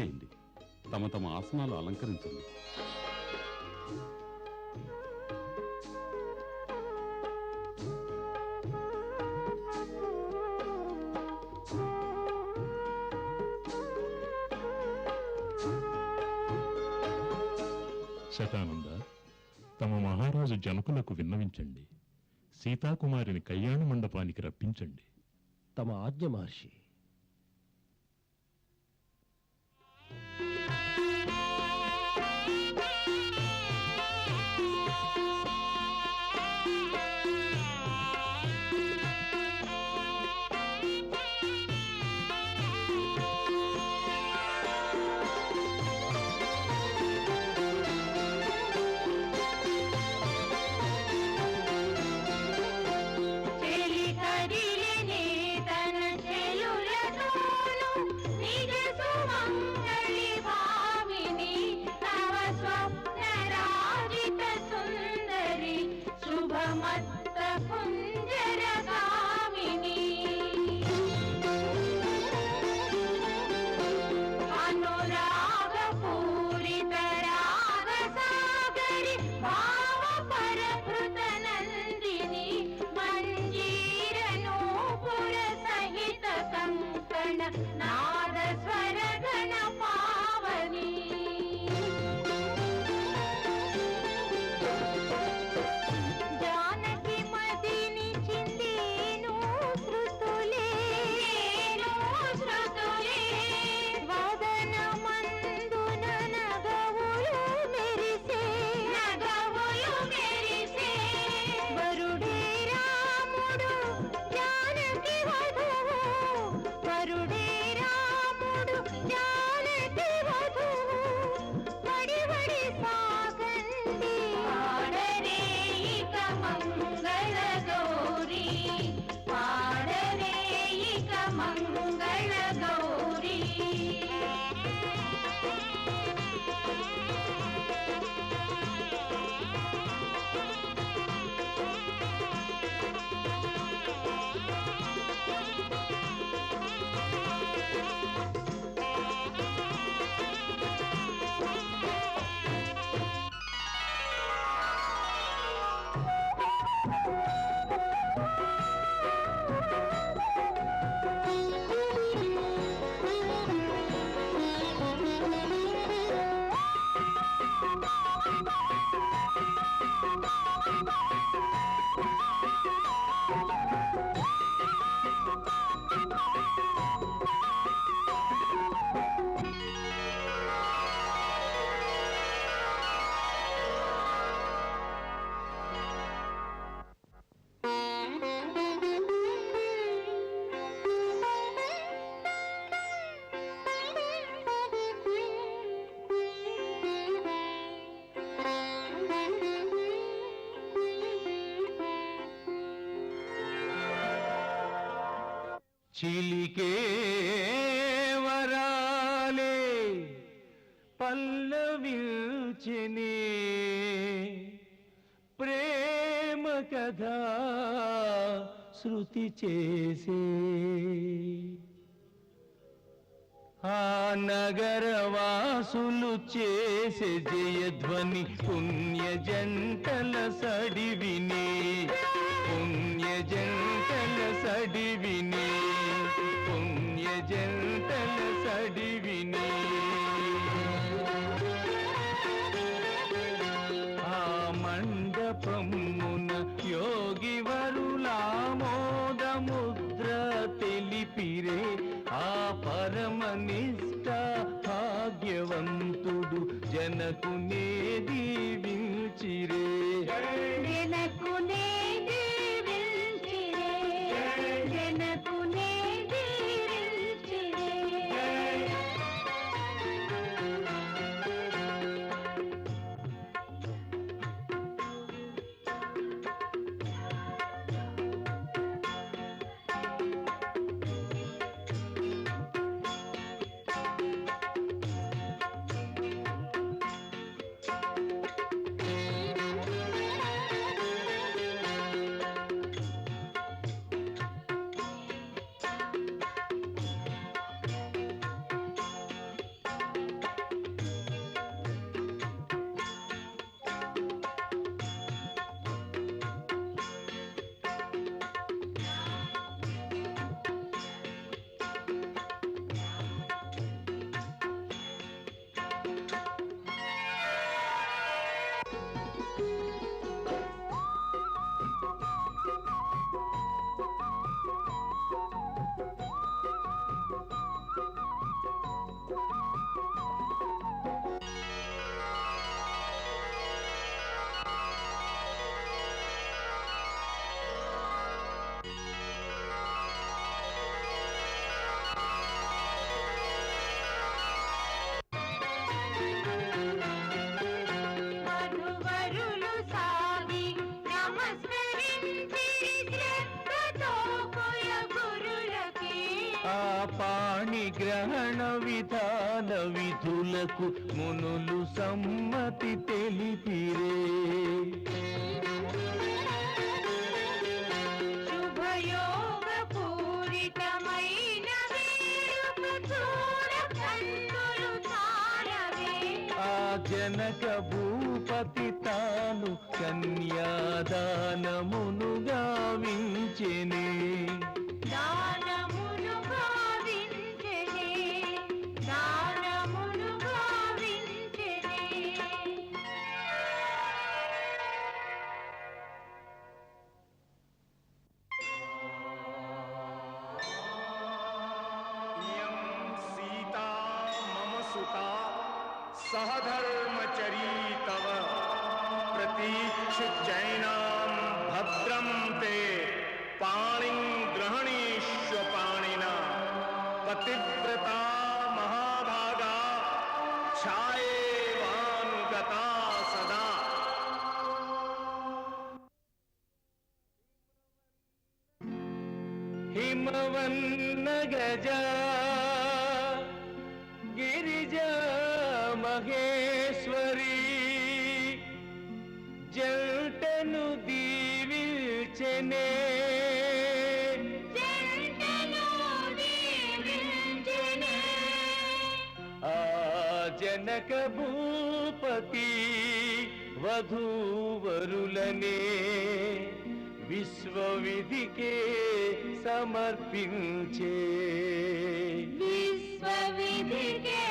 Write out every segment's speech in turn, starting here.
దయచేయండి తమ తమ ఆసనాలు అలంకరించండి. శతానంద తమ మహారాజు జనకులకు విన్నవించండి. సీతాకుమారిని కళ్యాణ మండపానికి రప్పించండి. తమ ఆజ్ఞ మహర్షి చిలికే వరాలే పల్లవిల్చెనే. ప్రేమ కథ శృతి చేసే. ఆ నగరవాసులు చేసే జయధ్వని పుణ్య జంటల సడివినే. పుణ్య జంటల సడివిని. జంటల సడివిని. ఆ మండపమున యోగి వరులామోదముద్ర తెలిపిరే. ఆ పరమనిష్ట భాగ్యవంతుడు జనకునే దీవించిరే. జనకు ఆ పాణి గ్రహణ విధాన విధులకు మునులు సమ్మతి తెలిపిరే. జనక భూపతి తాను కన్యాదానమును హిమవన్న గజ గిరిజా మహేశ్వరి జంటను దీవిల్చెనే జనక భూపతి వధూవరులనే. విశ్వవిధికే సమర్పించే. విశ్వవిధికే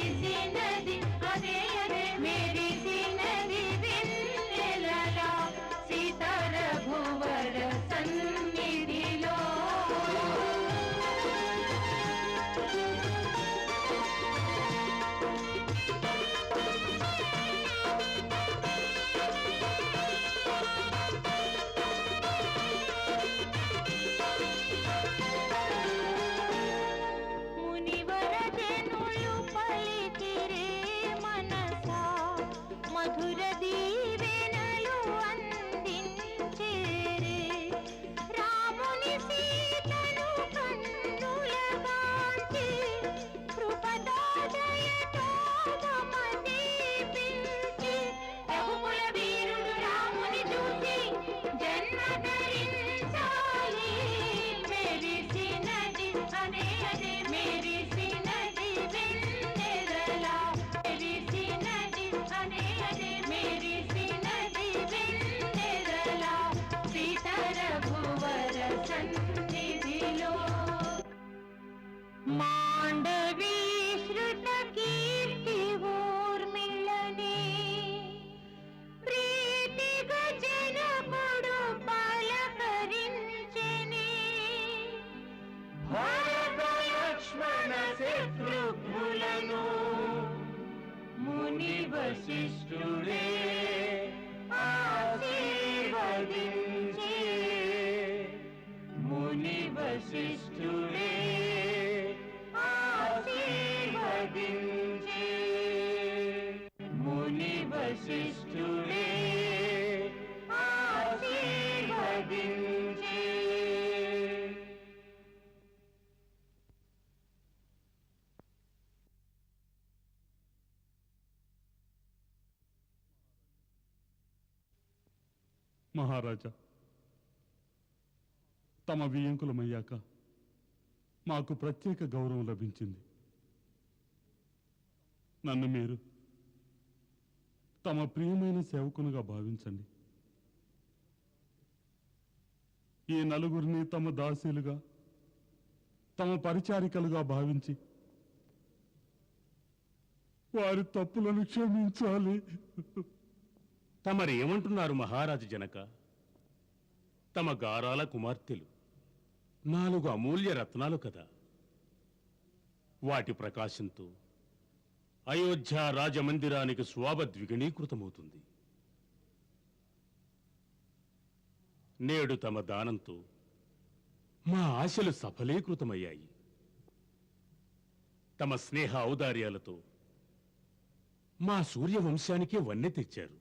ಕಿಸಿನ history. మహారాజా తమ వియంకులమయ్యాక మాకు ప్రత్యేక గౌరవం లభించింది. నన్ను మీరు తమ ప్రియమైన సేవకునిగా భావించండి. ఈ నలుగురిని తమ దాసీలుగా తమ పరిచారికలుగా భావించి వారి తప్పులను క్షమించాలి. తమరేమంటున్నారు మహారాజు జనక? తమ గారాల కుమార్తెలు నాలుగు అమూల్య రత్నాలు కదా? వాటి ప్రకాశంతో అయోధ్య రాజమందిరానికి శోభ ద్విగుణీకృతమవుతుంది. నేడు తమ దానంతో మా ఆశలు సఫలీకృతమయ్యాయి. తమ స్నేహ ఔదార్యాలతో మా సూర్యవంశానికే వన్నె తెచ్చారు.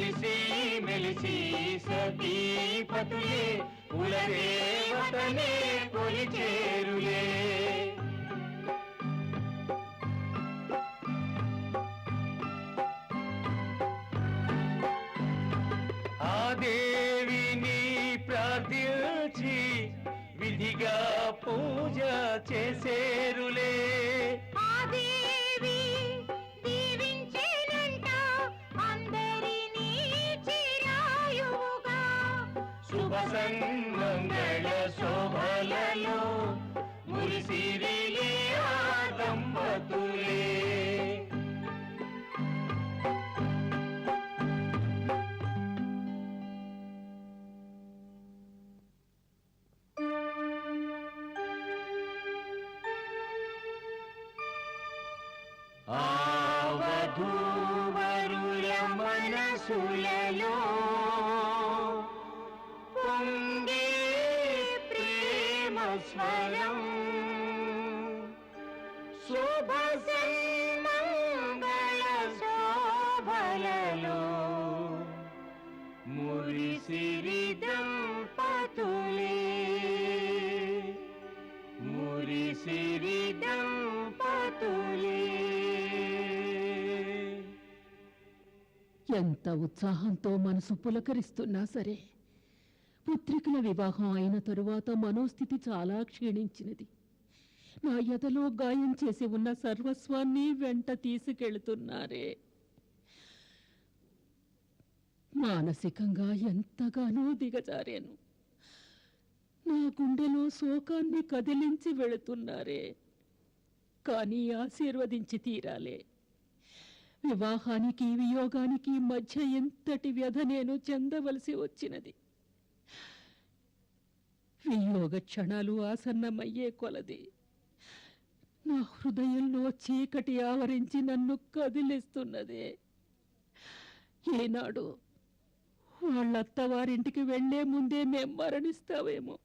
కలిసి మెలిసి సతీపతులే కులదేవతనే కొలిచేరులే. శుభ శోభలలో మురిసిరిలే ఆ శోభలలో మురిసిరి దంపతులే మురిసిరి దంపతులే ఎంత ఉత్సాహంతో మనసు పులకరిస్తున్నా సరే పుత్రికల వివాహం అయిన తరువాత మనోస్థితి చాలా క్షీణించినది. నా ఎదలో గాయం చేసి ఉన్న సర్వస్వాన్ని వెంట తీసుకెళ్తున్నారే. మానసికంగా ఎంతగానో దిగజారాను. నా గుండెలో శోకాన్ని కదిలించి వెళుతున్నారే. కానీ ఆశీర్వదించి తీరాలే. వివాహానికి వియోగానికి మధ్య ఎంతటి వ్యధ నేను చెందవలసి వచ్చినది. వియోగ క్షణాలు ఆసన్నమయ్యే కొలది. నా హృదయంలో చీకటి ఆవరించి నన్ను కదిలిస్తున్నదే. ఏనాడు వాళ్ళత్తవారింటికి వెళ్ళే ముందే మేం మరణిస్తావేమో.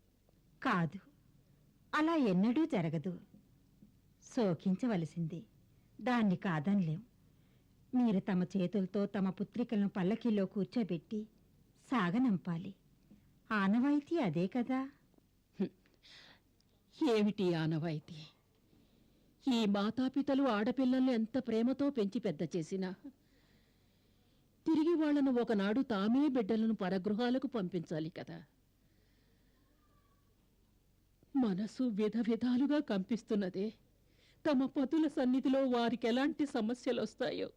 కాదు అలా ఎన్నడూ జరగదు. శోకించవలసింది. దాన్ని కాదనిలేం. మీరు తమ చేతులతో తమ పుత్రికలను పల్లకీలో కూర్చోబెట్టి సాగనంపాలి. ఆనవాయితీ అదే కదా? ఏమిటి ఆనవాయితీ? ఈ మాతాపితలు ఆడపిల్లల్ని ఎంత ప్రేమతో పెంచి పెద్ద చేసినా తిరిగి వాళ్ళను ఒకనాడు తామే బిడ్డలను పరగృహాలకు పంపించాలి కదా. మనసు విధ విధాలుగా కంపిస్తున్నదే. తమ పతుల సన్నిధిలో వారికి ఎలాంటి సమస్యలు వస్తాయో.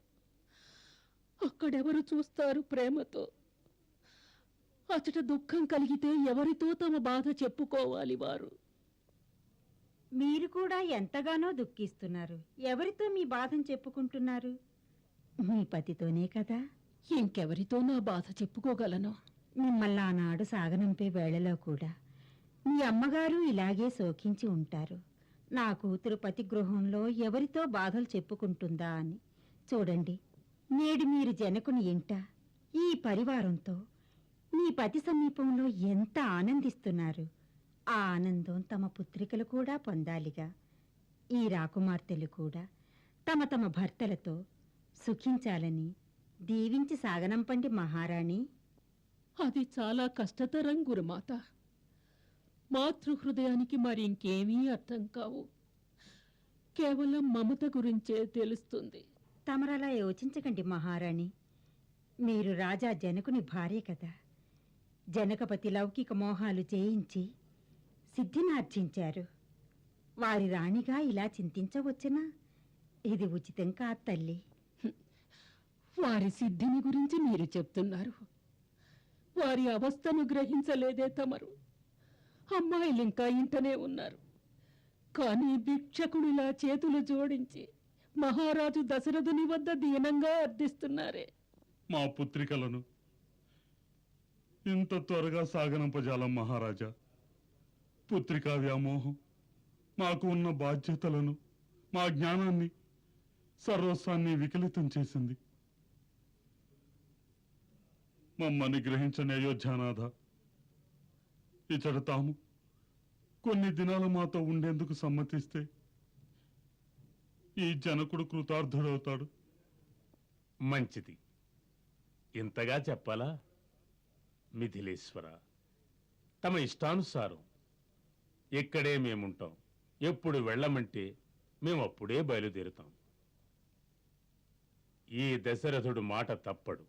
అక్కడెవరు చూస్తారు ప్రేమతో? అచట దుఃఖం కలిగితే ఎవరితో తమ బాధ చెప్పుకోవాలి వారు? మీరు కూడా ఎంతగానో దుఃఖిస్తున్నారు. ఎవరితో మీ బాధను చెప్పుకుంటున్నారు? మీ పతితోనే కదా? ఇంకెవరితో నా బాధ చెప్పుకోగలను. మిమ్మల్ని ఆనాడు సాగనంపే వేళలో కూడా మీ అమ్మగారు ఇలాగే శోకించి ఉంటారు. నా కూతురు పతి గృహంలో ఎవరితో బాధలు చెప్పుకుంటుందా అని. చూడండి నేడు మీరు జనకుని ఇంట ఈ పరివారంతో మీ పతి సమీపంలో ఎంత ఆనందిస్తున్నారు. ఆ ఆనందం తమ పుత్రికలు కూడా పొందాలిగా. ఈ రాకుమార్తెలు కూడా తమ తమ భర్తలతో సుఖించాలని దీవించి సాగనంపండి మహారాణి. అది చాలా కష్టతరం గురుమాత. మాతృహృదయానికి మరి ఇంకేమీ అర్థం కావు. కేవలం మమత గురించే తెలుస్తుంది. తమరలా యోచించకండి మహారాణి. మీరు రాజా జనకుని భార్య కదా. జనకపతి లౌకిక మోహాలు జయించి సిద్ధినార్జించారు వారి రాణిగా ఇలా చింతించవచ్చునా? ఇది ఉచితం కాదు తల్లి. వారి సిద్ధిని గురించి మీరు చెప్తున్నారు. వారి అవస్థను గ్రహించలేదే తమరు. అమ్మాయిలు ఇంకా ఇంటనే ఉన్నారు. కానీ భిక్షకుడిలా చేతులు జోడించి మహారాజు దశరథుని వద్ద దీనంగా అర్థిస్తున్నారే. మా పుత్రికలను ఇంత త్వరగా సాగనంపజాలం మహారాజా. పుత్రికా వ్యామోహం మాకు ఉన్న బాధ్యతలను మా జ్ఞానాన్ని సర్వస్వాన్ని వికలితం చేసింది. మమ్మల్ని గ్రహించని అయోధ్యానాథ. ఇతడు తాము కొన్ని దినాలు మాతో ఉండేందుకు సమ్మతిస్తే ఈ జనకుడు కృతార్థుడవుతాడు. మంచిది. ఇంతగా చెప్పాలా? మిథిలేశ్వర తమ ఇష్టానుసారం ఇక్కడే మేముంటాం. ఎప్పుడు వెళ్ళమంటే మేము అప్పుడే బయలుదేరుతాం. ఈ దశరథుడు మాట తప్పడు.